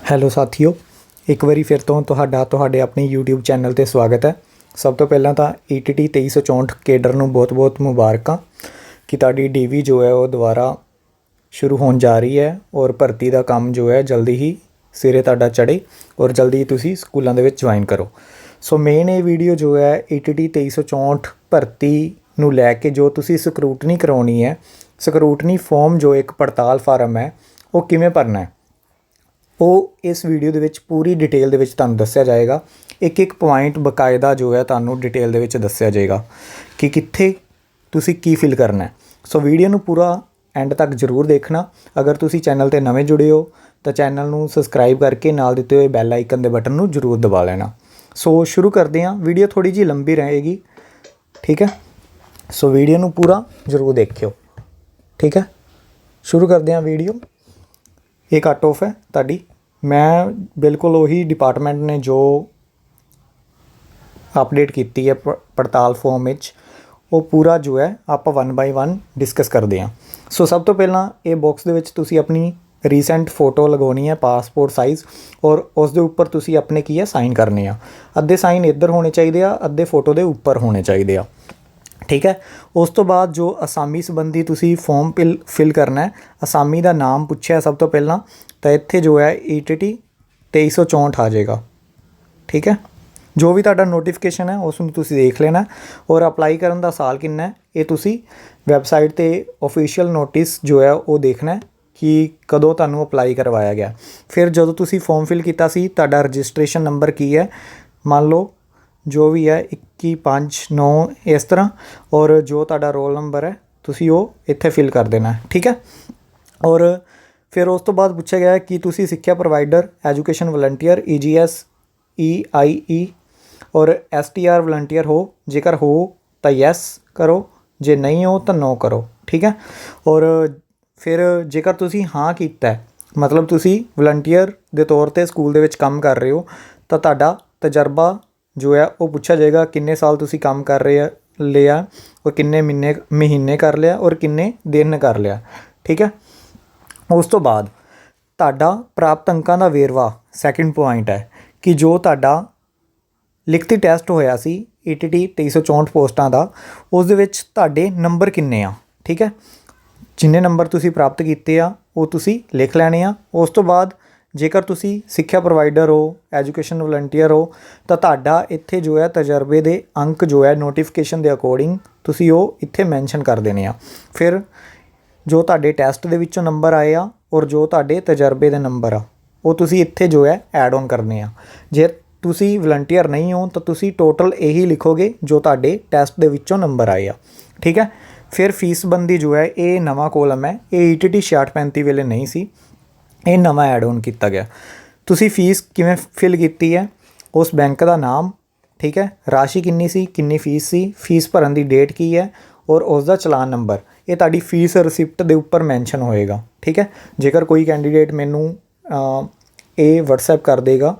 Hello ਸਾਥੀਓ, ਇੱਕ ਵਾਰੀ ਫਿਰ ਤੋਂ ਤੁਹਾਡਾ ਤੁਹਾਡੇ ਆਪਣੇ YouTube ਚੈਨਲ ਤੇ ਸਵਾਗਤ ਹੈ। ਸਭ ਤੋਂ ਪਹਿਲਾਂ ਤਾਂ E ETT 2364 ਕੇਡਰ ਨੂੰ ਬਹੁਤ-ਬਹੁਤ ਮੁਬਾਰਕਾਂ ਕਿ ਤੁਹਾਡੀ ਡੀਵੀ ਜੋ ਹੈ ਉਹ ਦੁਬਾਰਾ ਸ਼ੁਰੂ ਹੋਣ ਜਾ ਰਹੀ ਹੈ ਔਰ ਭਰਤੀ ਦਾ ਕੰਮ ਜੋ ਹੈ ਜਲਦੀ ਹੀ ਸਿਰੇ ਤੁਹਾਡਾ ਚੜੇ ਔਰ ਜਲਦੀ ਹੀ ਤੁਸੀਂ ਸਕੂਲਾਂ ਦੇ ਵਿੱਚ ਜੁਆਇਨ ਕਰੋ। ਸੋ ਮੇਨ ਇਹ ਵੀਡੀਓ ਜੋ ਹੈ E ETT 2364 ਭਰਤੀ ਨੂੰ ਲੈ ਕੇ ਜੋ ਤੁਸੀਂ ਸਕਰੂਟਨੀ ਕਰਾਉਣੀ ਹੈ ਸਕਰੂਟਨੀ ਫਾਰਮ ਜੋ ਇੱਕ ਪੜਤਾਲ ਫਾਰਮ ਹੈ, ਉਹ ਕਿਵੇਂ ਭਰਨਾ ਹੈ? ਉਹ ਇਸ ਵੀਡੀਓ ਦੇ ਵਿੱਚ ਪੂਰੀ ਡਿਟੇਲ ਦੇ ਵਿੱਚ ਤੁਹਾਨੂੰ ਦੱਸਿਆ ਜਾਏਗਾ। ਇੱਕ ਇੱਕ ਪੁਆਇੰਟ ਬਕਾਇਦਾ ਜੋ ਹੈ ਤੁਹਾਨੂੰ ਡਿਟੇਲ ਦੇ ਵਿੱਚ ਦੱਸਿਆ ਜਾਏਗਾ ਕਿ ਕਿੱਥੇ ਤੁਸੀਂ ਕੀ ਫਿਲ ਕਰਨਾ ਹੈ। ਸੋ ਵੀਡੀਓ ਨੂੰ ਪੂਰਾ ਐਂਡ ਤੱਕ ਜ਼ਰੂਰ ਦੇਖਣਾ। ਅਗਰ ਤੁਸੀਂ ਚੈਨਲ ਤੇ ਨਵੇਂ ਜੁੜੇ ਹੋ, ਤਾਂ ਚੈਨਲ ਨੂੰ ਸਬਸਕ੍ਰਾਈਬ ਕਰਕੇ ਨਾਲ ਦਿੱਤੇ ਹੋਏ ਬੈਲ ਆਈਕਨ ਦੇ ਬਟਨ ਨੂੰ ਜ਼ਰੂਰ ਦਬਾ ਲੈਣਾ। ਸੋ ਸ਼ੁਰੂ ਕਰਦੇ ਹਾਂ। ਵੀਡੀਓ ਥੋੜੀ ਜੀ ਲੰਬੀ ਰਹੇਗੀ। ਠੀਕ ਹੈ? ਸੋ ਵੀਡੀਓ ਨੂੰ ਪੂਰਾ ਜ਼ਰੂਰ ਦੇਖਿਓ। ਠੀਕ ਹੈ? ਸ਼ੁਰੂ ਕਰਦੇ ਹਾਂ ਵੀਡੀਓ ਇਹ ਕੱਟ ਆਫ ਹੈ ਤੁਹਾਡੀ। ਮੈਂ ਬਿਲਕੁਲ ਉਹੀ ਡਿਪਾਰਟਮੈਂਟ ਨੇ ਜੋ ਅਪਡੇਟ ਕੀਤੀ ਹੈ ਪੜਤਾਲ ਫਾਰਮ ਵਿੱਚ, ਉਹ ਪੂਰਾ ਜੋ ਹੈ ਆਪਾਂ ਵਨ ਬਾਈ ਵਨ ਡਿਸਕਸ ਕਰਦੇ ਹਾਂ। ਸੋ ਸਭ ਤੋਂ ਪਹਿਲਾਂ ਇਹ ਬਾਕਸ ਦੇ ਵਿੱਚ ਤੁਸੀਂ ਆਪਣੀ ਰੀਸੈਂਟ ਫੋਟੋ ਲਗਾਉਣੀ ਹੈ ਪਾਸਪੋਰਟ ਸਾਈਜ਼ ਔਰ ਉਸ ਦੇ ਉੱਪਰ ਤੁਸੀਂ ਆਪਣੇ ਕੀ ਹੈ ਸਾਈਨ ਕਰਨੇ ਆ। ਅੱਧੇ ਸਾਈਨ ਇੱਧਰ ਹੋਣੇ ਚਾਹੀਦੇ ਆ, ਅੱਧੇ ਫੋਟੋ ਦੇ ਉੱਪਰ ਹੋਣੇ ਚਾਹੀਦੇ ਆ। ਠੀਕ ਹੈ? ਉਸ ਤੋਂ ਬਾਅਦ ਜੋ ਅਸਾਮੀ ਸੰਬੰਧੀ ਤੁਸੀਂ ਫਾਰਮ ਫਿਲ ਫਿਲ ਕਰਨਾ ਹੈ, ਅਸਾਮੀ ਦਾ ਨਾਮ ਪੁੱਛਿਆ ਸਭ ਤੋਂ ਪਹਿਲਾਂ, ਤਾਂ ਇੱਥੇ ਜੋ ਹੈ E ETT 2364 ਆ ਜਾਏਗਾ। ਠੀਕ ਹੈ? ਜੋ ਵੀ ਤੁਹਾਡਾ ਨੋਟੀਫਿਕੇਸ਼ਨ ਹੈ, ਉਸ ਨੂੰ ਤੁਸੀਂ ਦੇਖ ਲੈਣਾ ਔਰ ਅਪਲਾਈ ਕਰਨ ਦਾ ਸਾਲ ਕਿੰਨਾ ਹੈ, ਇਹ ਤੁਸੀਂ ਵੈਬਸਾਈਟ ਤੇ ਅਫੀਸ਼ੀਅਲ ਨੋਟਿਸ ਜੋ ਹੈ, ਉਹ ਦੇਖਣਾ ਹੈ ਕਿ ਕਦੋਂ ਤੁਹਾਨੂੰ ਅਪਲਾਈ ਕਰਵਾਇਆ ਗਿਆ। ਫਿਰ ਜਦੋਂ ਤੁਸੀਂ ਫਾਰਮ ਫਿਲ ਕੀਤਾ ਸੀ, ਤੁਹਾਡਾ ਰਜਿਸਟ੍ਰੇਸ਼ਨ ਨੰਬਰ ਕੀ ਹੈ? ਮੰਨ ਲਓ ਜੋ ਵੀ ਹੈ 2159 ਇਸ ਤਰ੍ਹਾਂ। ਔਰ ਜੋ ਤੁਹਾਡਾ ਰੋਲ ਨੰਬਰ ਹੈ ਤੁਸੀਂ ਉਹ ਇੱਥੇ ਫਿਲ ਕਰ ਦੇਣਾ ਹੈ, ਠੀਕ ਹੈ? ਔਰ ਫਿਰ ਉਸ ਤੋਂ ਬਾਅਦ ਪੁੱਛਿਆ ਗਿਆ ਕਿ ਤੁਸੀਂ ਸਿੱਖਿਆ provider education volunteer EGS EIE ਔਰ STR ਵਲੰਟੀਅਰ ਹੋ। ਜੇਕਰ ਹੋ ਤਾਂ ਯੈਸ ਕਰੋ। ਜੇ ਨਹੀਂ ਹੋ ਤਾਂ ਨੋ ਕਰੋ ਠੀਕ ਹੈ? ਔਰ ਫਿਰ ਜੇਕਰ ਤੁਸੀਂ ਹਾਂ ਕੀਤਾ ਮਤਲਬ ਤੁਸੀਂ ਵਲੰਟੀਅਰ ਦੇ ਤੌਰ ਤੇ ਸਕੂਲ ਦੇ ਵਿੱਚ ਕੰਮ ਕਰ ਰਹੇ ਹੋ ਤਾਂ ਤੁਹਾਡਾ ਤਜਰਬਾ ਜੋ ਹੈ, ਉਹ ਪੁੱਛਿਆ ਜਾਏਗਾ ਕਿੰਨੇ ਸਾਲ ਤੁਸੀਂ ਕੰਮ ਕਰ ਰਹੇ ਆ, ਲਿਆ ਔਰ ਕਿੰਨੇ ਮਹੀਨੇ ਮਹੀਨੇ ਕਰ ਲਿਆ ਔਰ ਕਿੰਨੇ ਦਿਨ ਕਰ ਲਿਆ, ਠੀਕ ਹੈ? ਉਸ ਤੋਂ ਬਾਅਦ ਤੁਹਾਡਾ ਪ੍ਰਾਪਤ ਅੰਕਾਂ ਦਾ ਵੇਰਵਾ ਸੈਕਿੰਡ ਪੁਆਇੰਟ ਹੈ ਕਿ ਜੋ ਤੁਹਾਡਾ ਲਿਖਤੀ ਟੈਸਟ ਹੋਇਆ ਸੀ E ETT 2364 ਪੋਸਟਾਂ ਦਾ, ਉਸ ਦੇ ਵਿੱਚ ਤੁਹਾਡੇ ਨੰਬਰ ਕਿੰਨੇ ਆ, ਠੀਕ ਹੈ? ਜਿੰਨੇ ਨੰਬਰ ਤੁਸੀਂ ਪ੍ਰਾਪਤ ਕੀਤੇ ਆ, ਉਹ ਤੁਸੀਂ ਲਿਖ ਲੈਣੇ ਆ। ਉਸ ਤੋਂ ਬਾਅਦ ਜੇਕਰ ਤੁਸੀਂ ਸਿੱਖਿਆ ਪ੍ਰੋਵਾਈਡਰ ਹੋ, ਐਜੂਕੇਸ਼ਨ ਵਲੰਟੀਅਰ ਹੋ, ਤਾਂ ਤੁਹਾਡਾ ਇੱਥੇ ਜੋ ਹੈ ਤਜਰਬੇ ਦੇ ਅੰਕ ਜੋ ਹੈ ਨੋਟੀਫਿਕੇਸ਼ਨ ਦੇ ਅਕੋਰਡਿੰਗ ਤੁਸੀਂ ਉਹ ਇੱਥੇ ਮੈਂਸ਼ਨ ਕਰ ਦੇਣੇ ਆ। ਫਿਰ ਜੋ ਤੁਹਾਡੇ ਟੈਸਟ ਦੇ ਵਿੱਚੋਂ ਨੰਬਰ ਆਏ ਆ ਔਰ ਜੋ ਤੁਹਾਡੇ ਤਜਰਬੇ ਦੇ ਨੰਬਰ ਆ, ਉਹ ਤੁਸੀਂ ਇੱਥੇ ਜੋ ਹੈ ਐਡ ਆਨ ਕਰਨੇ ਆ। ਜੇ ਤੁਸੀਂ ਵਲੰਟੀਅਰ ਨਹੀਂ ਹੋ, ਤਾਂ ਤੁਸੀਂ ਟੋਟਲ ਇਹੀ ਲਿਖੋਗੇ ਜੋ ਤੁਹਾਡੇ ਟੈਸਟ ਦੇ ਵਿੱਚੋਂ ਨੰਬਰ ਆਏ ਆ। ਠੀਕ ਹੈ? ਫਿਰ ਫੀਸ ਬੰਦੀ ਜੋ ਹੈ, ਇਹ ਨਵਾਂ ਕੋਲਮ ਹੈ। ਇਹ E ETT 6635 ਵੇਲੇ ਨਹੀਂ ਸੀ। ਇਹ ਨਵਾਂ ਐਡ ਆਨ ਕੀਤਾ ਗਿਆ। ਤੁਸੀਂ ਫੀਸ ਕਿਵੇਂ ਫਿਲ ਕੀਤੀ ਹੈ? ਉਸ ਬੈਂਕ ਦਾ ਨਾਮ, ਠੀਕ ਹੈ? ਰਾਸ਼ੀ ਕਿੰਨੀ ਸੀ? ਕਿੰਨੀ ਫੀਸ ਸੀ? ਫੀਸ ਭਰਨ ਦੀ ਡੇਟ ਕੀ ਹੈ? ਔਰ ਉਸ ਦਾ ਚਲਾਨ ਨੰਬਰ ਇਹ ਤੁਹਾਡੀ ਫੀਸ ਰਿਸਿਪਟ ਦੇ ਉੱਪਰ ਮੈਂਸ਼ਨ ਹੋਏਗਾ, ਠੀਕ ਹੈ? ਜੇਕਰ ਕੋਈ ਕੈਂਡੀਡੇਟ ਮੈਨੂੰ ਇਹ WhatsApp ਕਰ ਦੇਗਾ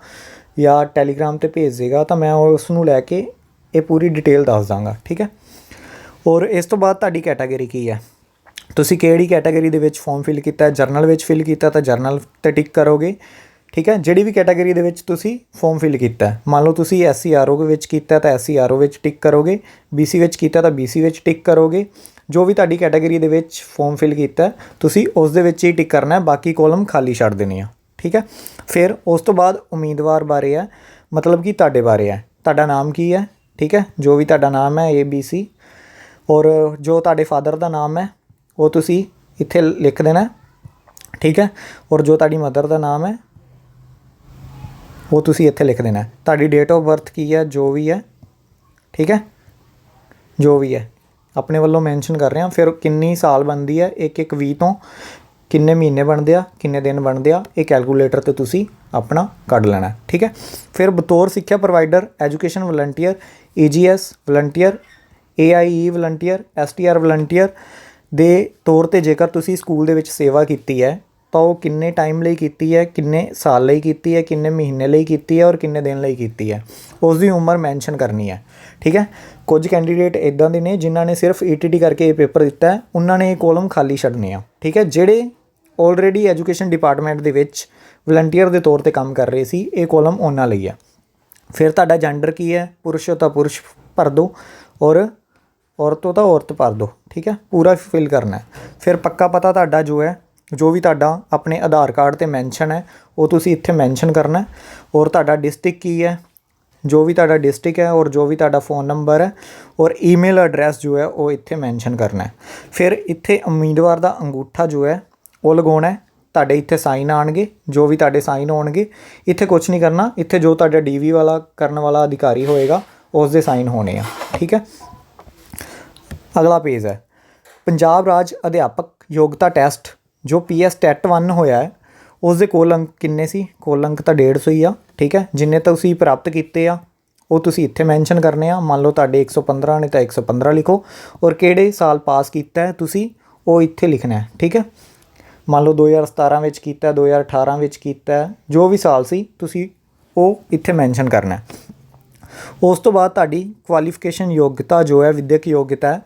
ਜਾਂ ਟੈਲੀਗ੍ਰਾਮ ਤੇ ਭੇਜ ਦੇਗਾ, ਤਾਂ ਮੈਂ ਉਸ ਨੂੰ ਲੈ ਕੇ ਇਹ ਪੂਰੀ ਡਿਟੇਲ ਦੱਸ ਦਾਂਗਾ, ਠੀਕ ਹੈ? ਔਰ ਇਸ ਤੋਂ ਬਾਅਦ ਤੁਹਾਡੀ ਕੈਟਾਗਰੀ ਕੀ ਹੈ? ਤੁਸੀਂ ਕਿਹੜੀ ਕੈਟਾਗਰੀ ਦੇ ਵਿੱਚ ਫਾਰਮ ਫਿਲ ਕੀਤਾ ਹੈ ਜਰਨਲ ਵਿੱਚ ਫਿਲ ਕੀਤਾ ਤਾਂ ਜਰਨਲ ਤੇ ਟਿਕ ਕਰੋਗੇ, ਠੀਕ ਹੈ? ਜਿਹੜੀ ਵੀ ਕੈਟਾਗਰੀ ਦੇ ਵਿੱਚ ਤੁਸੀਂ ਫਾਰਮ ਫਿਲ ਕੀਤਾ, ਮੰਨ ਲਓ ਤੁਸੀਂ ਐਸਸੀਆਰਓ ਦੇ ਵਿੱਚ ਕੀਤਾ ਤਾਂ ਐਸਸੀਆਰਓ ਵਿੱਚ ਟਿਕ ਕਰੋਗੇ ਬੀਸੀ ਵਿੱਚ ਕੀਤਾ ਤਾਂ ਬੀਸੀ ਵਿੱਚ ਟਿਕ ਕਰੋਗੇ, ਜੋ ਵੀ ਤੁਹਾਡੀ ਕੈਟਾਗਰੀ ਦੇ ਵਿੱਚ ਫਾਰਮ ਫਿਲ ਕੀਤਾ, ਤੁਸੀਂ ਉਸ ਦੇ ਵਿੱਚ ਹੀ ਟਿਕ ਕਰਨਾ ਹੈ, ਬਾਕੀ ਕਾਲਮ ਖਾਲੀ ਛੱਡ ਦੇਣੀ ਆ, ਠੀਕ ਹੈ? ਫਿਰ ਉਸ ਤੋਂ ਬਾਅਦ ਉਮੀਦਵਾਰ ਬਾਰੇ ਹੈ ਮਤਲਬ ਕਿ ਤੁਹਾਡੇ ਬਾਰੇ ਹੈ ਤੁਹਾਡਾ ਨਾਮ ਕੀ ਹੈ, ਠੀਕ ਹੈ? ਜੋ ਵੀ ਤੁਹਾਡਾ ਨਾਮ ਹੈ ਏ ਬੀ ਸੀ ਔਰ ਜੋ ਤੁਹਾਡੇ ਫਾਦਰ ਦਾ ਨਾਮ ਹੈ ਉਹ ਤੁਸੀਂ ਇੱਥੇ ਲਿਖ ਦੇਣਾ, ਠੀਕ ਹੈ? ਔਰ ਜੋ ਤੁਹਾਡੀ ਮਦਰ ਦਾ ਨਾਮ ਹੈ, ਉਹ ਤੁਸੀਂ ਇੱਥੇ ਲਿਖ ਦੇਣਾ। ਤੁਹਾਡੀ ਡੇਟ ਆਫ ਬਰਥ ਕੀ ਹੈ? ਜੋ ਵੀ ਹੈ, ਠੀਕ ਹੈ? ਜੋ ਵੀ ਹੈ। ਆਪਣੇ ਵੱਲੋਂ ਮੈਂਸ਼ਨ ਕਰ ਰਹੇ ਹਾਂ ਫਿਰ ਕਿੰਨੀ ਸਾਲ ਬਣਦੀ ਹੈ? ਇੱਕ ਇੱਕ ਵੀਹ ਤੋਂ ਕਿੰਨੇ ਮਹੀਨੇ ਬਣਦੇ ਆ? ਕਿੰਨੇ ਦਿਨ ਬਣਦੇ ਆ? ਇਹ ਕੈਲਕੂਲੇਟਰ ਤੇ ਤੁਸੀਂ ਆਪਣਾ ਕੱਢ ਲੈਣਾ, ਠੀਕ ਹੈ? ਫਿਰ ਬਤੌਰ ਸਿੱਖਿਆ provider education volunteer EGS volunteer AIE volunteer STR volunteer ਦੇ ਤੌਰ ਤੇ ਜੇਕਰ ਤੁਸੀਂ ਸਕੂਲ ਦੇ ਵਿੱਚ ਸੇਵਾ ਕੀਤੀ ਹੈ, ਤਾਂ ਉਹ ਕਿੰਨੇ ਟਾਈਮ ਲਈ ਕੀਤੀ ਹੈ, ਕਿੰਨੇ ਸਾਲ ਲਈ ਕੀਤੀ ਹੈ, ਕਿੰਨੇ ਮਹੀਨੇ ਲਈ ਕੀਤੀ ਹੈ ਔਰ ਕਿੰਨੇ ਦਿਨ ਲਈ ਕੀਤੀ ਹੈ ਉਸ ਦੀ ਉਮਰ ਮੈਂਸ਼ਨ ਕਰਨੀ ਹੈ। ਠੀਕ ਹੈ? ਕੁਝ ਕੈਂਡੀਡੇਟ ਇਦਾਂ ਦੇ ਨੇ ਜਿਨ੍ਹਾਂ ਨੇ ਸਿਰਫ ETT ਕਰਕੇ ਇਹ ਪੇਪਰ ਦਿੱਤਾ ਹੈ, ਉਹਨਾਂ ਨੇ ਇਹ ਕੋਲਮ ਖਾਲੀ ਛੱਡਨੇ ਆ। ਠੀਕ ਹੈ? ਜਿਹੜੇ ਆਲਰੇਡੀ ਐਜੂਕੇਸ਼ਨ ਡਿਪਾਰਟਮੈਂਟ ਦੇ ਵਿੱਚ ਵਲੰਟੀਅਰ ਦੇ ਤੌਰ ਤੇ ਕੰਮ ਕਰ ਰਹੇ ਸੀ, ਇਹ ਕਾਲਮ ਉਹਨਾਂ ਲਈ ਹੈ। ਫਿਰ ਤੁਹਾਡਾ ਜੈਂਡਰ ਕੀ ਹੈ? ਪੁਰਸ਼ ਹੋ ਤਾਂ ਪੁਰਸ਼ ਭਰ ਦਿਓ ਔਰ ਔਰਤ ਹੋ ਤਾਂ ਔਰਤ ਭਰ ਦਿਓ ਠੀਕ ਹੈ? ਪੂਰਾ ਫਿਲ ਕਰਨਾ ਹੈ। ਫਿਰ ਪੱਕਾ ਪਤਾ ਤੁਹਾਡਾ ਜੋ ਹੈ, ਜੋ ਵੀ ਤੁਹਾਡਾ ਆਪਣੇ ਆਧਾਰ ਕਾਰਡ ਤੇ ਮੈਂਸ਼ਨ ਹੈ, ਉਹ ਤੁਸੀਂ ਇੱਥੇ ਮੈਂਸ਼ਨ ਕਰਨਾ ਔਰ ਤੁਹਾਡਾ ਡਿਸਟ੍ਰਿਕਟ ਕੀ ਹੈ? ਜੋ ਵੀ ਤੁਹਾਡਾ ਡਿਸਟ੍ਰਿਕਟ ਹੈ ਔਰ ਜੋ ਵੀ ਤੁਹਾਡਾ ਫੋਨ ਨੰਬਰ ਹੈ ਔਰ ਈਮੇਲ ਐਡਰੈਸ ਜੋ ਹੈ, ਉਹ ਇੱਥੇ ਮੈਂਸ਼ਨ ਕਰਨਾ ਹੈ। ਫਿਰ ਇੱਥੇ ਉਮੀਦਵਾਰ ਦਾ ਅੰਗੂਠਾ ਜੋ ਹੈ, ਉਹ ਲਗਾਉਣਾ ਹੈ। ਤੁਹਾਡੇ ਇੱਥੇ ਸਾਈਨ ਆਣਗੇ ਜੋ ਵੀ ਤੁਹਾਡੇ ਸਾਈਨ ਹੋਣਗੇ। ਇੱਥੇ ਕੁਝ ਨਹੀਂ ਕਰਨਾ, ਇੱਥੇ ਜੋ ਤੁਹਾਡਾ ਡੀਵੀ ਵਾਲਾ ਕਰਨ ਵਾਲਾ ਅਧਿਕਾਰੀ ਹੋਏਗਾ ਉਸ ਦੇ ਸਾਈਨ ਹੋਣੇ ਆ, ਠੀਕ ਹੈ? ਅਗਲਾ ਪੇਜ ਹੈ। ਪੰਜਾਬ ਰਾਜ ਅਧਿਆਪਕ ਯੋਗਤਾ ਟੈਸਟ ਜੋ ਪੀਐਸ ਟੈਟ 1 ਹੋਇਆ ਹੈ ਉਸ ਦੇ ਕੋਲ ਅੰਕ ਕਿੰਨੇ ਸੀ? ਕੋਲ ਅੰਕ ਤਾਂ 150 ਹੀ ਆ ਠੀਕ ਹੈ? ਜਿੰਨੇ ਤੁਸੀਂ ਪ੍ਰਾਪਤ ਕੀਤੇ ਆ ਉਹ ਤੁਸੀਂ ਇੱਥੇ ਮੈਂਸ਼ਨ ਕਰਨੇ ਆ। ਮੰਨ ਲਓ ਤੁਹਾਡੇ 115 ਨੇ ਤਾਂ 115 ਲਿਖੋ। ਔਰ ਕਿਹੜੇ ਸਾਲ ਪਾਸ ਕੀਤਾ ਹੈ ਤੁਸੀਂ ਉਹ ਇੱਥੇ ਲਿਖਣਾ ਹੈ ਠੀਕ ਹੈ? ਮੰਨ ਲਓ 2017 ਵਿੱਚ ਕੀਤਾ ਹੈ, 2018 ਵਿੱਚ ਕੀਤਾ ਜੋ ਵੀ ਸਾਲ ਸੀ ਤੁਸੀਂ ਉਹ ਇੱਥੇ ਮੈਂਸ਼ਨ ਕਰਨਾ ਹੈ। ਉਸ ਤੋਂ ਬਾਅਦ ਤੁਹਾਡੀ ਕੁਆਲੀਫਿਕੇਸ਼ਨ ਯੋਗਤਾ ਜੋ ਹੈ, ਵਿਦਿਅਕ ਯੋਗਤਾ ਹੈ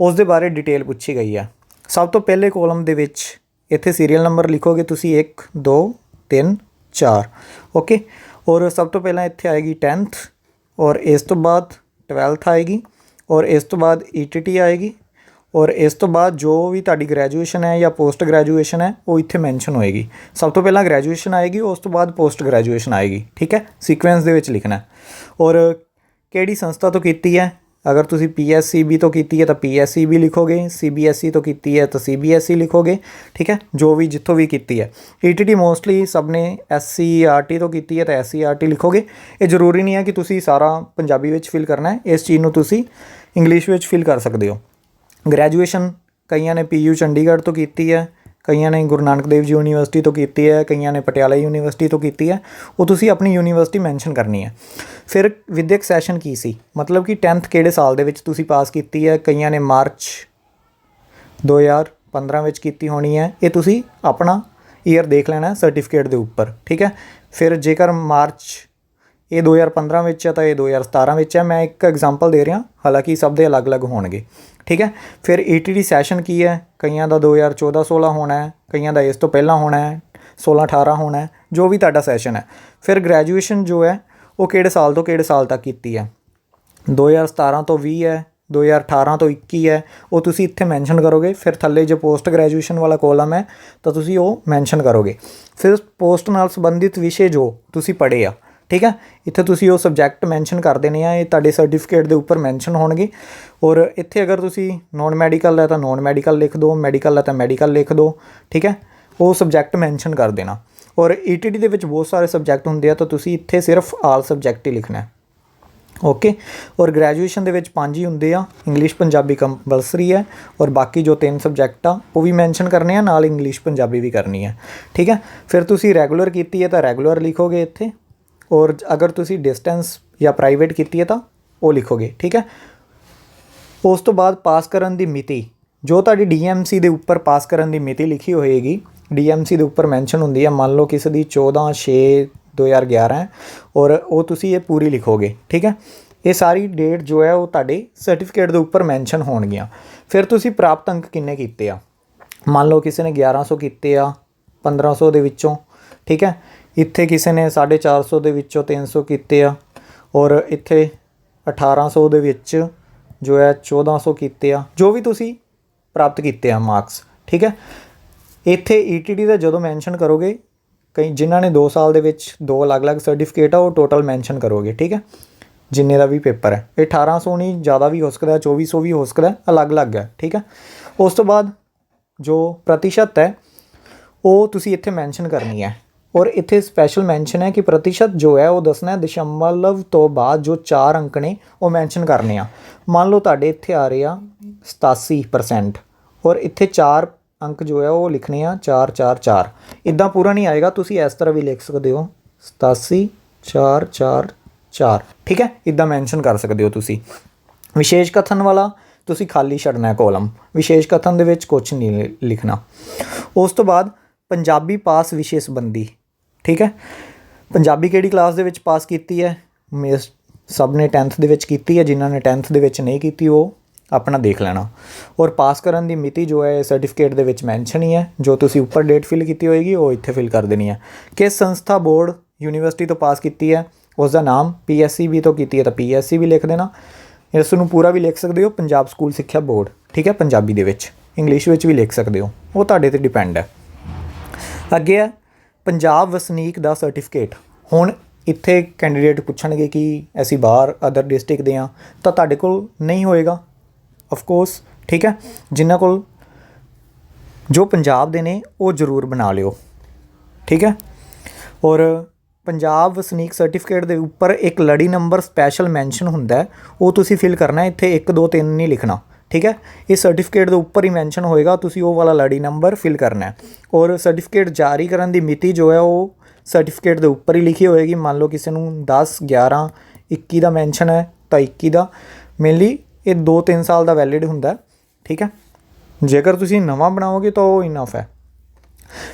ਉਸ ਦੇ ਬਾਰੇ ਡਿਟੇਲ ਪੁੱਛੀ ਗਈ ਹੈ। ਸਭ ਤੋਂ ਪਹਿਲੇ ਕਾਲਮ ਦੇ ਵਿੱਚ ਇੱਥੇ ਸੀਰੀਅਲ ਨੰਬਰ ਲਿਖੋਗੇ, ਤੁਸੀਂ 1 2 3 4 ਓਕੇ ਔਰ ਸਭ ਤੋਂ ਪਹਿਲਾਂ ਇੱਥੇ ਆਏਗੀ 10th ਔਰ ਇਸ ਤੋਂ ਬਾਅਦ 12th ਆਏਗੀ ਔਰ ਇਸ ਤੋਂ ਬਾਅਦ ETT ਆਏਗੀ ਔਰ ਇਸ ਤੋਂ ਬਾਅਦ ਜੋ ਵੀ ਤੁਹਾਡੀ ਗ੍ਰੈਜੂਏਸ਼ਨ ਹੈ ਜਾਂ ਪੋਸਟ ਗ੍ਰੈਜੂਏਸ਼ਨ ਹੈ, ਉਹ ਇੱਥੇ ਮੈਂਸ਼ਨ ਹੋਏਗੀ। ਸਭ ਤੋਂ ਪਹਿਲਾਂ ਗ੍ਰੈਜੂਏਸ਼ਨ ਆਏਗੀ, ਉਸ ਤੋਂ ਬਾਅਦ ਪੋਸਟ ਗ੍ਰੈਜੂਏਸ਼ਨ ਆਏਗੀ, ਠੀਕ ਹੈ? ਸੀਕੁਐਂਸ ਦੇ ਵਿੱਚ ਲਿਖਣਾ ਔਰ ਕਿਹੜੀ ਸੰਸਥਾ ਤੋਂ ਕੀਤੀ ਹੈ? ਅਗਰ ਤੁਸੀਂ PSCB ਤੋਂ ਕੀਤੀ ਹੈ, ਤਾਂ PSCB ਲਿਖੋਗੇ CBSE ਤੋਂ ਕੀਤੀ ਹੈ, ਤਾਂ CBSE ਲਿਖੋਗੇ, ਠੀਕ ਹੈ? ਜੋ ਵੀ ਜਿੱਥੋਂ ਵੀ ਕੀਤੀ ਹੈ। ETT ਮੋਸਟਲੀ ਸਭ ਨੇ SCERT ਤੋਂ ਕੀਤੀ ਹੈ, ਤਾਂ SCERT ਲਿਖੋਗੇ। ਇਹ ਜ਼ਰੂਰੀ ਨਹੀਂ ਹੈ ਕਿ ਤੁਸੀਂ ਸਾਰਾ ਪੰਜਾਬੀ ਵਿੱਚ ਫਿਲ ਕਰਨਾ ਹੈ, ਇਸ ਚੀਜ਼ ਨੂੰ ਤੁਸੀਂ ਇੰਗਲਿਸ਼ ਵਿੱਚ ਫਿਲ ਕਰ ਸਕਦੇ ਹੋ। ਗ੍ਰੈਜੂਏਸ਼ਨ ਕਈਆਂ ਨੇ ਪੀਯੂ ਚੰਡੀਗੜ੍ਹ ਤੋਂ ਕੀਤੀ ਹੈ, ਕਈਆਂ ਨੇ ਗੁਰੂ ਨਾਨਕ ਦੇਵ ਜੀ ਯੂਨੀਵਰਸਿਟੀ ਤੋਂ ਕੀਤੀ ਹੈ, ਕਈਆਂ ਨੇ ਪਟਿਆਲਾ ਯੂਨੀਵਰਸਿਟੀ ਤੋਂ ਕੀਤੀ ਹੈ। ਉਹ ਤੁਸੀਂ ਆਪਣੀ ਯੂਨੀਵਰਸਿਟੀ ਮੈਂਸ਼ਨ ਕਰਨੀ ਹੈ। ਫਿਰ ਵਿਦਿਅਕ ਸੈਸ਼ਨ ਕੀ ਸੀ? ਮਤਲਬ ਕਿ 10th ਕਿਹੜੇ ਸਾਲ ਦੇ ਵਿੱਚ ਤੁਸੀਂ ਪਾਸ ਕੀਤੀ ਹੈ? ਕਈਆਂ ਨੇ ਮਾਰਚ 2015 ਵਿੱਚ ਕੀਤੀ ਹੋਣੀ ਹੈ। ਇਹ ਤੁਸੀਂ ਆਪਣਾ ਈਅਰ ਦੇਖ ਲੈਣਾ ਸਰਟੀਫਿਕੇਟ ਦੇ ਉੱਪਰ, ਠੀਕ ਹੈ? ਫਿਰ ਜੇਕਰ ਮਾਰਚ ਇਹ 2015 ਵਿੱਚ ਹੈ ਤਾਂ ਇਹ 2017 ਵਿੱਚ ਹੈ ਮੈਂ ਇੱਕ ਐਗਜ਼ਾਮਪਲ ਦੇ ਰਿਹਾ। ਹਾਲਾਂਕਿ ਸਭ ਦੇ ਅਲੱਗ-ਅਲੱਗ ਹੋਣਗੇ। ਠੀਕ ਹੈ? ਫਿਰ ETD ਸੈਸ਼ਨ ਕੀ ਹੈ? ਕਈਆਂ ਦਾ 2014-16 ਹੋਣਾ ਹੈ, ਕਈਆਂ ਦਾ ਇਸ ਤੋਂ ਪਹਿਲਾਂ ਹੋਣਾ ਹੈ 16-18 ਹੋਣਾ ਹੈ, ਜੋ ਵੀ ਤੁਹਾਡਾ ਸੈਸ਼ਨ ਹੈ। ਫਿਰ ਗ੍ਰੈਜੂਏਸ਼ਨ ਜੋ ਹੈ, ਉਹ ਕਿਹੜੇ ਸਾਲ ਤੋਂ ਕਿਹੜੇ ਸਾਲ ਤੱਕ ਕੀਤੀ ਹੈ? 2017 ਤੋਂ 20 ਹੈ 2018 ਤੋਂ 21 ਹੈ, ਉਹ ਤੁਸੀਂ ਇੱਥੇ ਮੈਂਸ਼ਨ ਕਰੋਗੇ। ਫਿਰ ਥੱਲੇ ਜੇ ਪੋਸਟ ਗ੍ਰੈਜੂਏਸ਼ਨ ਵਾਲਾ ਕਾਲਮ ਹੈ, ਤਾਂ ਤੁਸੀਂ ਉਹ ਮੈਂਸ਼ਨ ਕਰੋਗੇ। ਫਿਰ ਪੋਸਟ ਨਾਲ ਸੰਬੰਧਿਤ ਵਿਸ਼ੇ ਜੋ ਤੁਸੀਂ ਪੜ੍ਹੇ ਆ ਠੀਕ ਹੈ? ਇੱਥੇ ਤੁਸੀਂ ਉਹ ਸਬਜੈਕਟ ਮੈਂਸ਼ਨ ਕਰ ਦੇਣੇ ਆ, ਇਹ ਤੁਹਾਡੇ ਸਰਟੀਫਿਕੇਟ ਦੇ ਉੱਪਰ ਮੈਂਸ਼ਨ ਹੋਣਗੇ। ਔਰ ਇੱਥੇ ਅਗਰ ਤੁਸੀਂ ਨਾਨ ਮੈਡੀਕਲ ਹੈ ਤਾਂ ਨਾਨ ਮੈਡੀਕਲ ਲਿਖ ਦਿਓ ਮੈਡੀਕਲ ਹੈ ਤਾਂ ਮੈਡੀਕਲ ਲਿਖ ਦਿਓ, ਠੀਕ ਹੈ? ਉਹ ਸਬਜੈਕਟ ਮੈਂਸ਼ਨ ਕਰ ਦੇਣਾ। ਔਰ ETD ਦੇ ਵਿੱਚ ਬਹੁਤ ਸਾਰੇ ਸਬਜੈਕਟ ਹੁੰਦੇ ਆ, ਤਾਂ ਤੁਸੀਂ ਇੱਥੇ ਸਿਰਫ ਆਲ ਸਬਜੈਕਟ ਹੀ ਲਿਖਣਾ ਹੈ। ਓਕੇ ਔਰ ਗ੍ਰੈਜੂਏਸ਼ਨ ਦੇ ਵਿੱਚ ਪੰਜ ਹੀ ਹੁੰਦੇ ਆ। ਇੰਗਲਿਸ਼ ਪੰਜਾਬੀ ਕੰਪਲਸਰੀ ਹੈ। ਔਰ ਬਾਕੀ ਜੋ ਤਿੰਨ ਸਬਜੈਕਟ ਆ, ਉਹ ਵੀ ਮੈਂਸ਼ਨ ਕਰਨੇ ਆ, ਨਾਲ ਇੰਗਲਿਸ਼ ਪੰਜਾਬੀ ਵੀ ਕਰਨੀ ਹੈ। ਠੀਕ ਹੈ? ਫਿਰ ਤੁਸੀਂ ਰੈਗੂਲਰ ਕੀਤੀ ਹੈ ਤਾਂ ਰੈਗੂਲਰ ਲਿਖੋਗੇ ਇੱਥੇ। ਔਰ ਅਗਰ ਤੁਸੀਂ ਡਿਸਟੈਂਸ ਜਾਂ ਪ੍ਰਾਈਵੇਟ ਕੀਤੀ ਹੈ ਤਾਂ ਉਹ ਲਿਖੋਗੇ, ਠੀਕ ਹੈ? ਉਸ ਤੋਂ ਬਾਅਦ ਪਾਸ ਕਰਨ ਦੀ ਮਿਤੀ, ਜੋ ਤੁਹਾਡੀ ਡੀਐਮਸੀ ਦੇ ਉੱਪਰ ਪਾਸ ਕਰਨ ਦੀ ਮਿਤੀ ਲਿਖੀ ਹੋਏਗੀ ਡੀਐਮਸੀ ਦੇ ਉੱਪਰ ਮੈਂਸ਼ਨ ਹੁੰਦੀ ਹੈ, ਮੰਨ ਲਓ ਕਿਸੇ ਦੀ 14 6 2011 ਹੈ, ਔਰ ਉਹ ਤੁਸੀਂ ਇਹ ਪੂਰੀ ਲਿਖੋਗੇ, ਠੀਕ ਹੈ? ਇਹ ਸਾਰੀ ਡੇਟ ਜੋ ਹੈ ਉਹ ਤੁਹਾਡੇ ਸਰਟੀਫਿਕੇਟ ਦੇ ਉੱਪਰ ਮੈਂਸ਼ਨ ਹੋਣਗੀਆਂ। ਫਿਰ ਤੁਸੀਂ ਪ੍ਰਾਪਤ ਅੰਕ ਕਿੰਨੇ ਕੀਤੇ ਆ? ਮੰਨ ਲਓ ਕਿਸੇ ਨੇ 1100 ਕੀਤੇ ਆ 1500 ਦੇ ਵਿੱਚੋਂ, ਠੀਕ ਹੈ? ਇੱਥੇ ਕਿਸੇ ਨੇ 450 ਦੇ ਵਿੱਚੋਂ 300 ਕੀਤੇ ਆ ਔਰ ਇੱਥੇ 1800 ਦੇ ਵਿੱਚ ਜੋ ਹੈ 1400 ਕੀਤੇ ਆ ਜੋ ਵੀ ਤੁਸੀਂ ਪ੍ਰਾਪਤ ਕੀਤੇ ਆ ਮਾਰਕਸ ਠੀਕ ਹੈ? ਇੱਥੇ ETD ਦਾ ਜਦੋਂ ਮੈਂਸ਼ਨ ਕਰੋਗੇ ਕਈ ਜਿਨ੍ਹਾਂ ਨੇ 2 ਸਾਲ ਦੇ ਵਿੱਚ ਦੋ ਅਲੱਗ-ਅਲੱਗ ਸਰਟੀਫਿਕੇਟ ਆ ਉਹ ਟੋਟਲ ਮੈਂਸ਼ਨ ਕਰੋਗੇ ਠੀਕ ਹੈ? ਜਿੰਨੇ ਦਾ ਵੀ ਪੇਪਰ ਹੈ। ਇਹ 1800 ਨਹੀਂ ਜ਼ਿਆਦਾ ਵੀ ਹੋ ਸਕਦਾ ਹੈ, 2400 ਵੀ ਹੋ ਸਕਦਾ ਅਲੱਗ-ਅਲੱਗ ਹੈ ਠੀਕ ਹੈ? ਉਸ ਤੋਂ ਬਾਅਦ ਜੋ ਪ੍ਰਤੀਸ਼ਤ ਹੈ ਉਹ ਤੁਸੀਂ ਇੱਥੇ ਮੈਂਸ਼ਨ ਕਰਨੀ ਹੈ। ਔਰ ਇੱਥੇ ਸਪੈਸ਼ਲ ਮੈਂਸ਼ਨ ਹੈ ਕਿ ਪ੍ਰਤੀਸ਼ਤ ਜੋ ਹੈ ਉਹ ਦੱਸਣਾ ਹੈ ਦਸ਼ਮਲਵ ਤੋਂ ਬਾਅਦ ਜੋ ਚਾਰ ਅੰਕ ਨੇ ਉਹ ਮੈਂਸ਼ਨ ਕਰਨੇ ਆ। ਮੰਨ ਲਓ ਤੁਹਾਡੇ ਇੱਥੇ ਆ ਰਹੇ ਆ 87% ਔਰ ਇੱਥੇ ਚਾਰ ਅੰਕ ਜੋ ਹੈ ਉਹ ਲਿਖਣੇ ਆ 4 4 4 ਇਦਾਂ ਪੂਰਾ ਨਹੀਂ ਆਏਗਾ, ਤੁਸੀਂ ਇਸ ਤਰ੍ਹਾਂ ਵੀ ਲਿਖ ਸਕਦੇ ਹੋ। 87 4 4 4 ਠੀਕ ਹੈ? ਇਦਾਂ ਮੈਂਸ਼ਨ ਕਰ ਸਕਦੇ ਹੋ ਤੁਸੀਂ। ਵਿਸ਼ੇਸ਼ ਕਥਨ ਵਾਲਾ, ਤੁਸੀਂ ਖਾਲੀ ਛੱਡਣਾ ਹੈ ਕਾਲਮ ਵਿਸ਼ੇਸ਼ ਕਥਨ ਦੇ ਵਿੱਚ ਕੁਝ ਨਹੀਂ ਲਿ- ਲਿਖਣਾ। ਉਸ ਤੋਂ ਬਾਅਦ ਪੰਜਾਬੀ ਪਾਸ ਵਿਸ਼ੇ ਸੰਬੰਧੀ ਠੀਕ ਹੈ? ਪੰਜਾਬੀ ਕਿਹੜੀ ਕਲਾਸ ਦੇ ਵਿੱਚ ਪਾਸ ਕੀਤੀ ਹੈ? ਮੇਸ ਸਭ ਨੇ 10th ਦੇ ਵਿੱਚ ਕੀਤੀ ਹੈ, ਜਿਨ੍ਹਾਂ ਨੇ 10th ਦੇ ਵਿੱਚ ਨਹੀਂ ਕੀਤੀ, ਉਹ ਆਪਣਾ ਦੇਖ ਲੈਣਾ। ਔਰ ਪਾਸ ਕਰਨ ਦੀ ਮਿਤੀ ਜੋ ਹੈ ਸਰਟੀਫਿਕੇਟ ਦੇ ਵਿੱਚ ਮੈਂਸ਼ਨ ਹੀ ਹੈ, ਜੋ ਤੁਸੀਂ ਉੱਪਰ ਡੇਟ ਫਿਲ ਕੀਤੀ ਹੋਏਗੀ, ਉਹ ਇੱਥੇ ਫਿਲ ਕਰ ਦੇਣੀ ਹੈ। ਕਿਸ ਸੰਸਥਾ ਬੋਰਡ ਯੂਨੀਵਰਸਿਟੀ ਤੋਂ ਪਾਸ ਕੀਤੀ ਹੈ? ਉਸ ਦਾ ਨਾਮ ਪੀਐਸਸੀਬੀ ਤੋਂ ਕੀਤੀ ਹੈ, ਤਾਂ ਪੀਐਸਸੀ ਵੀ ਲਿਖ ਦੇਣਾ। ਇਸ ਨੂੰ ਪੂਰਾ ਵੀ ਲਿਖ ਸਕਦੇ ਹੋ, ਪੰਜਾਬ ਸਕੂਲ ਸਿੱਖਿਆ ਬੋਰਡ, ਠੀਕ ਹੈ? ਪੰਜਾਬੀ ਦੇ ਵਿੱਚ। ਇੰਗਲਿਸ਼ ਵਿੱਚ ਵੀ ਲਿਖ ਸਕਦੇ ਹੋ। ਉਹ ਤੁਹਾਡੇ ਤੇ ਡਿਪੈਂਡ ਹੈ। ਅੱਗੇ ਹੈ ਪੰਜਾਬ ਵਸਨੀਕ ਦਾ ਸਰਟੀਫਿਕੇਟ ਹੁਣ ਇੱਥੇ ਕੈਂਡੀਡੇਟ ਪੁੱਛਣਗੇ ਕਿ ਅਸੀਂ ਬਾਹਰ ਅਦਰ ਡਿਸਟ੍ਰਿਕਟ ਦੇ ਆ ਤਾਂ ਤੁਹਾਡੇ ਕੋਲ ਨਹੀਂ ਹੋਏਗਾ। ਆਫ ਕੋਰਸ ਠੀਕ ਹੈ? ਜਿਨ੍ਹਾਂ ਕੋਲ ਜੋ ਪੰਜਾਬ ਦੇ ਨੇ, ਉਹ ਜ਼ਰੂਰ ਬਣਾ ਲਿਓ। ਠੀਕ ਹੈ? ਔਰ ਪੰਜਾਬ ਵਸਨੀਕ ਸਰਟੀਫਿਕੇਟ ਦੇ ਉੱਪਰ ਇੱਕ ਲੜੀ ਨੰਬਰ ਸਪੈਸ਼ਲ ਮੈਂਸ਼ਨ ਹੁੰਦਾ ਉਹ ਤੁਸੀਂ ਫਿਲ ਕਰਨਾ ਇੱਥੇ 1 2 3 ਨਹੀਂ ਲਿਖਣਾ। ਠੀਕ ਹੈ? ਇਸ ਸਰਟੀਫਿਕੇਟ ਦੇ ਉੱਪਰ ਹੀ ਮੈਂਸ਼ਨ ਹੋਏਗਾ, ਤੁਸੀਂ ਉਹ ਵਾਲਾ ਲੜੀ ਨੰਬਰ ਫਿਲ ਕਰਨਾ ਹੈ। ਔਰ ਸਰਟੀਫਿਕੇਟ ਜਾਰੀ ਕਰਨ ਦੀ ਮਿਤੀ ਜੋ ਹੈ, ਉਹ ਸਰਟੀਫਿਕੇਟ ਦੇ ਉੱਪਰ ਹੀ ਲਿਖੀ ਹੋਏਗੀ। ਮੰਨ ਲਓ ਕਿਸੇ ਨੂੰ 10 11 21 ਦਾ ਮੈਂਸ਼ਨ ਹੈ, ਤਾਂ 21 ਦਾ। ਮੇਨਲੀ ਇਹ 2-3 ਸਾਲ ਦਾ ਵੈਲਿਡ ਹੁੰਦਾ ਠੀਕ ਹੈ? ਜੇਕਰ ਤੁਸੀਂ ਨਵਾਂ ਬਣਾਓਗੇ, ਤਾਂ ਉਹ ਇਨਫ ਹੈ।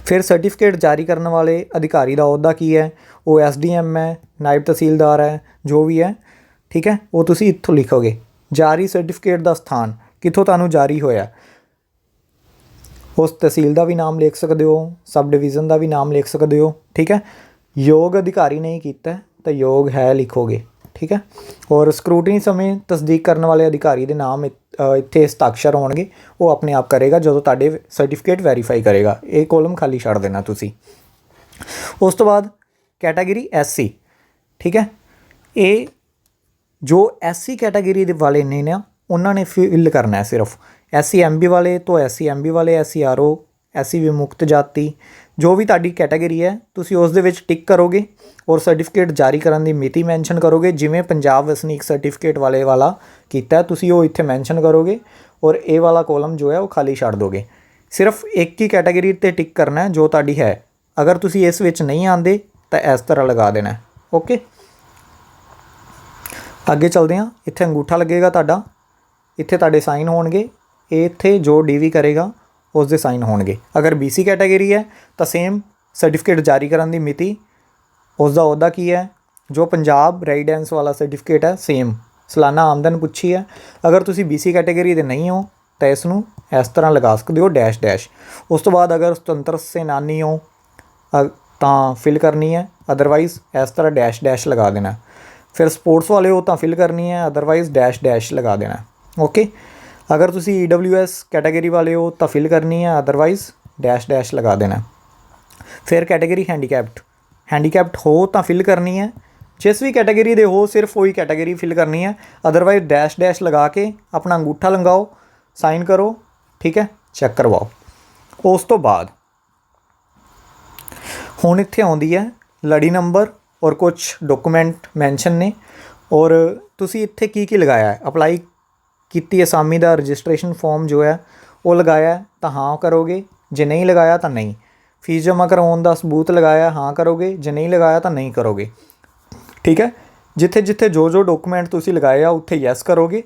ਫਿਰ ਸਰਟੀਫਿਕੇਟ ਜਾਰੀ ਕਰਨ ਵਾਲੇ ਅਧਿਕਾਰੀ ਦਾ ਅਹੁਦਾ ਕੀ ਹੈ? ਉਹ ਐਸਡੀਐਮ ਹੈ, ਨਾਇਬ ਤਹਿਸੀਲਦਾਰ ਹੈ, ਜੋ ਵੀ ਹੈ, ਠੀਕ ਹੈ? ਉਹ ਤੁਸੀਂ ਇੱਥੋਂ ਲਿਖੋਗੇ। ਜਾਰੀ ਸਰਟੀਫਿਕੇਟ ਦਾ ਸਥਾਨ। ਕਿੱਥੋਂ ਤੁਹਾਨੂੰ ਜਾਰੀ ਹੋਇਆ ਉਸ ਤਹਿਸੀਲ ਦਾ ਵੀ ਨਾਮ ਲਿਖ ਸਕਦੇ ਹੋ, ਸਬ ਡਿਵੀਜ਼ਨ ਦਾ ਵੀ ਨਾਮ ਲਿਖ ਸਕਦੇ ਹੋ, ਠੀਕ ਹੈ? ਯੋਗ ਅਧਿਕਾਰੀ ਨੇ ਕੀਤਾ ਤਾਂ ਯੋਗ ਹੈ ਲਿਖੋਗੇ, ਠੀਕ ਹੈ? ਔਰ ਸਕਰੂਟਨੀ ਸਮੇਂ ਤਸਦੀਕ ਕਰਨ ਵਾਲੇ ਅਧਿਕਾਰੀ ਦੇ ਨਾਮ ਇੱਥੇ ਹਸਤਾਖਰ ਹੋਣਗੇ, ਉਹ ਆਪਣੇ ਆਪ ਕਰੇਗਾ, ਜਦੋਂ ਤੁਹਾਡੇ ਸਰਟੀਫਿਕੇਟ ਵੈਰੀਫਾਈ ਕਰੇਗਾ, ਇਹ ਕਾਲਮ ਖਾਲੀ ਛੱਡ ਦੇਣਾ ਤੁਸੀਂ। ਉਸ ਤੋਂ ਬਾਅਦ ਕੈਟਾਗਰੀ ਐਸਸੀ ਠੀਕ ਹੈ? ਇਹ ਜੋ ਐਸਸੀ ਕੈਟਾਗਰੀ ਦੇ ਵਾਲੇ ਨੇ ਨਾ ਉਹਨਾਂ ਨੇ ਫਿਲ ਕਰਨਾ ਹੈ ਸਿਰਫ। ਐਸਸੀ ਐਮਬੀ ਵਾਲੇ ਤੋਂ ਐਸਸੀ ਐਮਬੀ ਵਾਲੇ ਐਸਸੀ ਆਰਓ ਐਸਸੀ ਵਿਮੁਕਤ ਜਾਤੀ, ਜੋ ਵੀ ਤੁਹਾਡੀ ਕੈਟਾਗਰੀ ਹੈ, ਤੁਸੀਂ ਉਸ ਦੇ ਵਿੱਚ ਟਿਕ ਕਰੋਗੇ ਔਰ ਸਰਟੀਫਿਕੇਟ ਜਾਰੀ ਕਰਨ ਦੀ ਮਿਤੀ ਮੈਂਸ਼ਨ ਕਰੋਗੇ, ਜਿਵੇਂ ਪੰਜਾਬ ਵਸਨੀਕ ਸਰਟੀਫਿਕੇਟ ਵਾਲੇ ਵਾਲਾ ਕੀਤਾ, ਤੁਸੀਂ ਉਹ ਇੱਥੇ ਮੈਂਸ਼ਨ ਕਰੋਗੇ ਔਰ ਇਹ ਵਾਲਾ ਕਾਲਮ ਜੋ ਹੈ, ਉਹ ਖਾਲੀ ਛੱਡ ਦੋਗੇ। ਸਿਰਫ ਇੱਕ ਹੀ ਕੈਟਾਗਰੀ ਤੇ ਟਿਕ ਕਰਨਾ ਹੈ, ਜੋ ਤੁਹਾਡੀ ਹੈ। ਅਗਰ ਤੁਸੀਂ ਇਸ ਵਿੱਚ ਨਹੀਂ ਆਂਦੇ ਤਾਂ ਇਸ ਤਰ੍ਹਾਂ ਲਗਾ ਦੇਣਾ ਓਕੇ ਅੱਗੇ ਚੱਲਦੇ ਹਾਂ। ਇੱਥੇ ਅੰਗੂਠਾ ਲੱਗੇਗਾ ਤੁਹਾਡਾ। ਇੱਥੇ ਤੁਹਾਡੇ ਸਾਈਨ ਹੋਣਗੇ। ਇਹ ਇੱਥੇ ਜੋ ਡੀਵੀ ਕਰੇਗਾ ਉਸ ਦੇ ਸਾਈਨ ਹੋਣਗੇ। ਅਗਰ BC ਕੈਟਾਗਰੀ ਹੈ, ਤਾਂ ਸੇਮ ਸਰਟੀਫਿਕੇਟ ਜਾਰੀ ਕਰਨ ਦੀ ਮਿਤੀ ਉਸ ਦਾ ਅਹੁਦਾ ਕੀ ਹੈ? ਜੋ ਪੰਜਾਬ ਰੈਜ਼ੀਡੈਂਸ ਵਾਲਾ ਸਰਟੀਫਿਕੇਟ ਹੈ ਸੇਮ ਸਾਲਾਨਾ ਆਮਦਨ ਪੁੱਛੀ ਹੈ। ਅਗਰ ਤੁਸੀਂ BC ਕੈਟਾਗਰੀ ਦੇ ਨਹੀਂ ਹੋ, ਤਾਂ ਇਸ ਨੂੰ ਇਸ ਤਰ੍ਹਾਂ ਲਗਾ ਸਕਦੇ ਹੋ ਡੈਸ਼ ਡੈਸ਼ ਉਸ ਤੋਂ ਬਾਅਦ ਅਗਰ ਸੁਤੰਤਰ ਸੈਨਾਨੀ ਹੋ, ਅ- ਤਾਂ ਫਿਲ ਕਰਨੀ ਹੈ। ਅਦਰਵਾਈਜ਼ ਇਸ ਤਰ੍ਹਾਂ ਡੈਸ਼ ਡੈਸ਼ ਲਗਾ ਦੇਣਾ। ਫਿਰ ਸਪੋਰਟਸ ਵਾਲੇ ਹੋ, ਤਾਂ ਫਿਲ ਕਰਨੀ ਹੈ। ਅਦਰਵਾਈਜ਼ ਡੈਸ਼ ਡੈਸ਼ ਲਗਾ ਦੇਣਾ। ਓਕੇ ਅਗਰ ਤੁਸੀਂ EWS ਕੈਟਾਗਰੀ ਵਾਲੇ ਹੋ ਤਾਂ ਫਿਲ ਕਰਨੀ ਹੈ ਅਦਰਵਾਈਜ਼ ਡੈਸ਼ ਡੈਸ਼ ਲਗਾ ਦੇਣਾ। ਫਿਰ ਕੈਟਾਗਰੀ ਹੈਂਡੀਕੈਪਡ ਹੈਂਡੀਕੈਪਡ ਹੋ ਤਾਂ ਫਿਲ ਕਰਨੀ ਹੈ। ਜਿਸ ਵੀ ਕੈਟਾਗਰੀ ਦੇ ਹੋ, ਸਿਰਫ ਉਹੀ ਕੈਟਾਗਰੀ ਫਿਲ ਕਰਨੀ ਹੈ। ਅਦਰਵਾਈਜ਼ ਡੈਸ਼ ਡੈਸ਼ ਲਗਾ ਕੇ ਆਪਣਾ ਅੰਗੂਠਾ ਲੰਗਾਓ ਸਾਈਨ ਕਰੋ, ਠੀਕ ਹੈ ਚੈੱਕ ਕਰਵਾਓ। ਉਸ ਤੋਂ ਬਾਅਦ ਹੁਣ ਇੱਥੇ ਆਉਂਦੀ ਹੈ ਲੜੀ ਨੰਬਰ ਔਰ ਕੁਝ ਡਾਕੂਮੈਂਟ ਮੈਂਸ਼ਨ ਨੇ। ਔਰ ਤੁਸੀਂ ਇੱਥੇ ਕੀ ਕੀ ਲਗਾਇਆ ਹੈ? ਅਪਲਾਈ ਕੀਤੀ ਅਸਾਮੀ ਦਾ ਰਜਿਸਟ੍ਰੇਸ਼ਨ ਫਾਰਮ ਜੋ ਹੈ, ਉਹ ਲਗਾਇਆ ਤਾਂ ਹਾਂ ਕਰੋਗੇ। ਜੇ ਨਹੀਂ ਲਗਾਇਆ ਤਾਂ ਨਹੀਂ। ਫੀਸ ਜਮ੍ਹਾਂ ਕਰਾਉਣ ਦਾ ਸਬੂਤ ਲਗਾਇਆ, ਹਾਂ ਕਰੋਗੇ। ਜੇ ਨਹੀਂ ਲਗਾਇਆ ਤਾਂ ਨਹੀਂ ਕਰੋਗੇ। ਠੀਕ ਹੈ? ਜਿੱਥੇ ਜਿੱਥੇ ਜੋ ਜੋ ਡਾਕੂਮੈਂਟ ਤੁਸੀਂ ਲਗਾਏ ਆ, ਉੱਥੇ ਯੈਸ ਕਰੋਗੇ।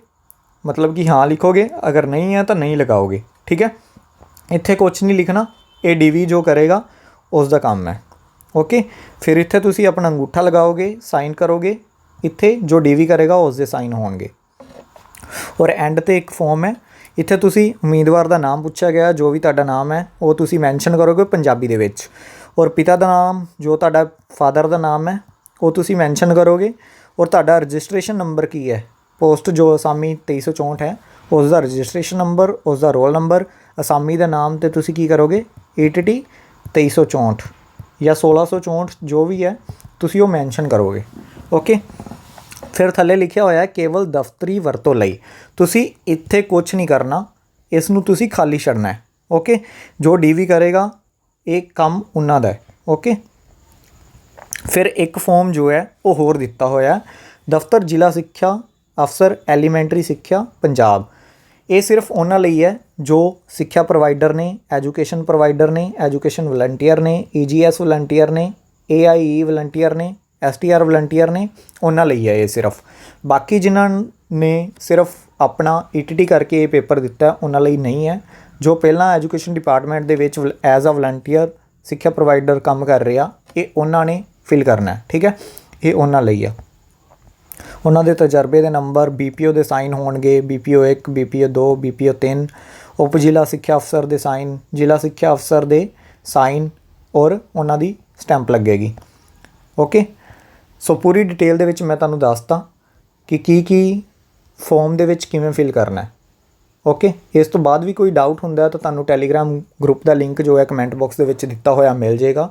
ਮਤਲਬ ਕਿ ਹਾਂ ਲਿਖੋਗੇ। ਅਗਰ ਨਹੀਂ ਹੈ ਤਾਂ ਨਹੀਂ ਲਗਾਓਗੇ। ਠੀਕ ਹੈ? ਇੱਥੇ ਕੁਝ ਨਹੀਂ ਲਿਖਣਾ। ਇਹ ਡੀਵੀ ਜੋ ਕਰੇਗਾ, ਉਸ ਦਾ ਕੰਮ ਹੈ। ਓਕੇ? ਫਿਰ ਇੱਥੇ ਤੁਸੀਂ ਆਪਣਾ ਅੰਗੂਠਾ ਲਗਾਓਗੇ, ਸਾਈਨ ਕਰੋਗੇ। ਇੱਥੇ ਜੋ ਡੀਵੀ ਕਰੇਗਾ, ਉਸ ਦੇ ਸਾਈਨ ਹੋਣਗੇ। ਔਰ ਐਂਡ ਤੇ ਇੱਕ ਫਾਰਮ ਹੈ। ਇੱਥੇ ਤੁਸੀਂ ਉਮੀਦਵਾਰ ਦਾ ਨਾਮ ਪੁੱਛਿਆ ਗਿਆ, ਜੋ ਵੀ ਤੁਹਾਡਾ ਨਾਮ ਹੈ, ਉਹ ਤੁਸੀਂ ਮੈਂਸ਼ਨ ਕਰੋਗੇ ਪੰਜਾਬੀ ਦੇ ਵਿੱਚ। ਔਰ ਪਿਤਾ ਦਾ ਨਾਮ, ਜੋ ਤੁਹਾਡਾ ਫਾਦਰ ਦਾ ਨਾਮ ਹੈ, ਉਹ ਤੁਸੀਂ ਮੈਂਸ਼ਨ ਕਰੋਗੇ। ਔਰ ਤੁਹਾਡਾ ਰਜਿਸਟ੍ਰੇਸ਼ਨ ਨੰਬਰ ਕੀ ਹੈ? ਪੋਸਟ ਜੋ ਅਸਾਮੀ 2364 ਹੈ, ਉਸ ਦਾ ਰਜਿਸਟ੍ਰੇਸ਼ਨ ਨੰਬਰ ਉਸ ਦਾ ਰੋਲ ਨੰਬਰ ਅਸਾਮੀ ਦਾ ਨਾਮ ਤੇ ਤੁਸੀਂ ਕੀ ਕਰੋਗੇ? ETT 2364 ਜਾਂ 1664 ਜੋ ਵੀ ਹੈ, ਤੁਸੀਂ ਉਹ ਮੈਂਸ਼ਨ ਕਰੋਗੇ। ਓਕੇ ਫਿਰ ਥੱਲੇ ਲਿਖਿਆ ਹੋਇਆ ਹੈ, ਕੇਵਲ ਦਫ਼ਤਰੀ ਵਰਤੋਂ ਲਈ। ਤੁਸੀਂ ਇੱਥੇ ਕੁਝ ਨਹੀਂ ਕਰਨਾ, ਇਸ ਨੂੰ ਤੁਸੀਂ ਖਾਲੀ ਛੱਡਣਾ ਹੈ, ਓਕੇ? ਜੋ ਡੀਵੀ ਕਰੇਗਾ, ਇਹ ਕੰਮ ਉਹਨਾਂ ਦਾ ਹੈ, ਓਕੇ? ਫਿਰ ਇੱਕ ਫਾਰਮ ਜੋ ਹੈ, ਉਹ ਹੋਰ ਦਿੱਤਾ ਹੋਇਆ ਹੈ। ਦਫ਼ਤਰ, ਜ਼ਿਲ੍ਹਾ ਸਿੱਖਿਆ ਅਫਸਰ, ਐਲੀਮੈਂਟਰੀ ਸਿੱਖਿਆ, ਪੰਜਾਬ। ਇਹ ਸਿਰਫ ਉਹਨਾਂ ਲਈ ਹੈ ਜੋ ਸਿੱਖਿਆ ਪ੍ਰੋਵਾਈਡਰ ਨੇ, ਐਜੂਕੇਸ਼ਨ ਪ੍ਰੋਵਾਈਡਰ ਨੇ, ਐਜੂਕੇਸ਼ਨ ਵਲੰਟੀਅਰ ਨੇ ਈਜੀਐਸ ਵਲੰਟੀਅਰ ਨੇ ਏਆਈਈ ਵਲੰਟੀਅਰ ਨੇ ਐਸਟੀਆਰ ਵਲੰਟੀਅਰ ਨੇ, ਉਹਨਾਂ ਲਈ ਹੈ ਇਹ ਸਿਰਫ। ਬਾਕੀ ਜਿਨ੍ਹਾਂ ਨੇ ਸਿਰਫ ਆਪਣਾ ਈਟੀਟੀ ਕਰਕੇ ਇਹ ਪੇਪਰ ਦਿੱਤਾ, ਉਹਨਾਂ ਲਈ ਨਹੀਂ ਹੈ। ਜੋ ਪਹਿਲਾਂ ਐਜੂਕੇਸ਼ਨ ਡਿਪਾਰਟਮੈਂਟ ਦੇ ਵਿੱਚ ਐਜ਼ ਅ ਵਲੰਟੀਅਰ ਸਿੱਖਿਆ ਪ੍ਰੋਵਾਈਡਰ ਕੰਮ ਕਰ ਰਿਹਾ, ਇਹ ਉਹਨਾਂ ਨੇ ਫਿਲ ਕਰਨਾ ਹੈ, ਠੀਕ ਹੈ? ਇਹ ਉਹਨਾਂ ਲਈ ਆ ਉਹਨਾਂ ਦੇ ਤਜਰਬੇ ਦੇ ਨੰਬਰ ਬੀਪੀਓ ਦੇ ਸਾਈਨ ਹੋਣਗੇ ਬੀਪੀਓ 1 ਬੀਪੀਓ 2 ਬੀਪੀਓ 3 ਉਪ ਜ਼ਿਲ੍ਹਾ ਸਿੱਖਿਆ ਅਫਸਰ ਦੇ ਸਾਈਨ, ਜ਼ਿਲ੍ਹਾ ਸਿੱਖਿਆ ਅਫਸਰ ਦੇ ਸਾਈਨ ਔਰ ਉਹਨਾਂ ਦੀ ਸਟੈਂਪ ਲੱਗੇਗੀ। ਓਕੇ? ਸੋ ਪੂਰੀ ਡਿਟੇਲ ਦੇ ਵਿੱਚ ਮੈਂ ਤੁਹਾਨੂੰ ਦੱਸਤਾ ਕਿ ਕੀ ਕੀ ਫਾਰਮ ਦੇ ਵਿੱਚ ਕਿਵੇਂ ਫਿਲ ਕਰਨਾ ਹੈ। ਓਕੇ ਇਸ ਤੋਂ ਬਾਅਦ ਵੀ ਕੋਈ ਡਾਊਟ ਹੁੰਦਾ ਤਾਂ ਤੁਹਾਨੂੰ ਟੈਲੀਗ੍ਰਾਮ ਗਰੁੱਪ ਦਾ ਲਿੰਕ ਜੋ ਹੈ ਕਮੈਂਟ ਬਾਕਸ ਦੇ ਵਿੱਚ ਦਿੱਤਾ ਹੋਇਆ ਮਿਲ ਜਾਏਗਾ।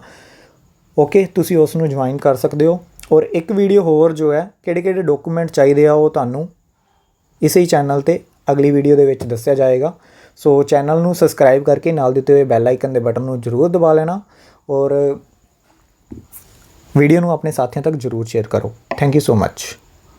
ਓਕੇ ਤੁਸੀਂ ਉਸ ਨੂੰ ਜੁਆਇਨ ਕਰ ਸਕਦੇ ਹੋ। ਔਰ ਇੱਕ ਵੀਡੀਓ ਹੋਰ ਜੋ ਹੈ ਕਿਹੜੇ ਕਿਹੜੇ ਡਾਕੂਮੈਂਟ ਚਾਹੀਦੇ ਆ ਉਹ ਤੁਹਾਨੂੰ ਇਸੇ ਹੀ ਚੈਨਲ ਤੇ ਅਗਲੀ ਵੀਡੀਓ ਦੇ ਵਿੱਚ ਦੱਸਿਆ ਜਾਏਗਾ। ਸੋ ਚੈਨਲ ਨੂੰ ਸਬਸਕ੍ਰਾਈਬ ਕਰਕੇ ਨਾਲ ਦਿੱਤੇ ਹੋਏ ਬੈਲ ਆਈਕਨ ਦੇ ਬਟਨ ਨੂੰ ਜ਼ਰੂਰ ਦਬਾ ਲੈਣਾ। ਔਰ ਵੀਡੀਓ ਨੂੰ ਆਪਣੇ ਸਾਥੀਆਂ ਤੱਕ ਜ਼ਰੂਰ ਸ਼ੇਅਰ ਕਰੋ। Thank you so much